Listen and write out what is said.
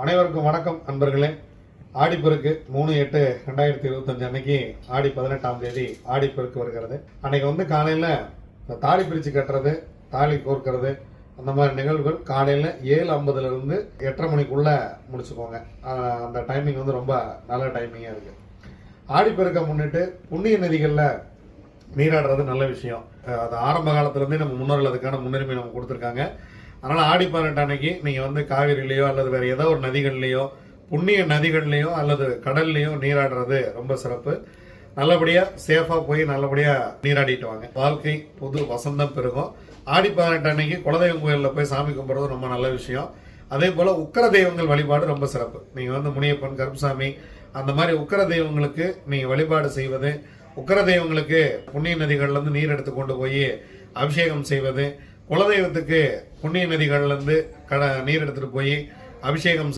அனைவருக்கும் வணக்கம் நண்பர்களே. ஆடிப்பெருக்கு மூணு எட்டு ரெண்டாயிரத்தி இருபத்தஞ்சு அன்னைக்கு ஆடி பதினெட்டாம் தேதி ஆடிப்பெருக்கு வருகிறது. அன்னைக்கு வந்து காலையில் இந்த தாலி பிரித்து கட்டுறது தாலி கோர்க்கிறது அந்த மாதிரி நிகழ்வுகள் காலையில் ஏழு ஐம்பதுலேருந்து எட்டரை மணிக்குள்ளே முடிச்சுக்கோங்க. அந்த டைமிங் வந்து ரொம்ப நல்ல டைமிங்காக இருக்குது ஆடிப்பெருக்கை முன்னிட்டு புண்ணிய நதிகளில் நீராடுறது நல்ல விஷயம். அது ஆரம்ப காலத்துலேருந்தே நம்ம முன்னோர்கள் அதுக்கான முன்னுரிமை நம்ம கொடுத்துருக்காங்க. அதனால் ஆடி பதினெட்டு அன்னைக்கு நீங்கள் வந்து காவிரிலேயோ அல்லது வேறு ஏதோ ஒரு நதிகள்லையோ புண்ணிய நதிகள்லையோ அல்லது கடல்லையோ நீராடுறது ரொம்ப சிறப்பு. நல்லபடியாக சேஃபாக போய் நல்லபடியாக நீராடிட்டு வாங்க. வாழ்க்கை புது வசந்தம் பெருகும். ஆடி பதினெட்டு அன்னைக்கு குலதெய்வம் கோயிலில் போய் சாமி கும்பிட்றது ரொம்ப நல்ல விஷயம். அதே போல் உக்கர தெய்வங்கள் வழிபாடு ரொம்ப சிறப்பு. நீங்கள் வந்து முனியப்பன் கருப்பசாமி அந்த மாதிரி உக்கர தெய்வங்களுக்கு நீங்கள் வழிபாடு செய்வது உக்கர தெய்வங்களுக்கு புண்ணிய நதிகள்லேருந்து நீர் எடுத்து கொண்டு போய் அபிஷேகம் செய்வது குலதெய்வத்துக்கு புண்ணிய நதிகள்லேருந்து கட நீர் எடுத்துகிட்டு போய் அபிஷேகம்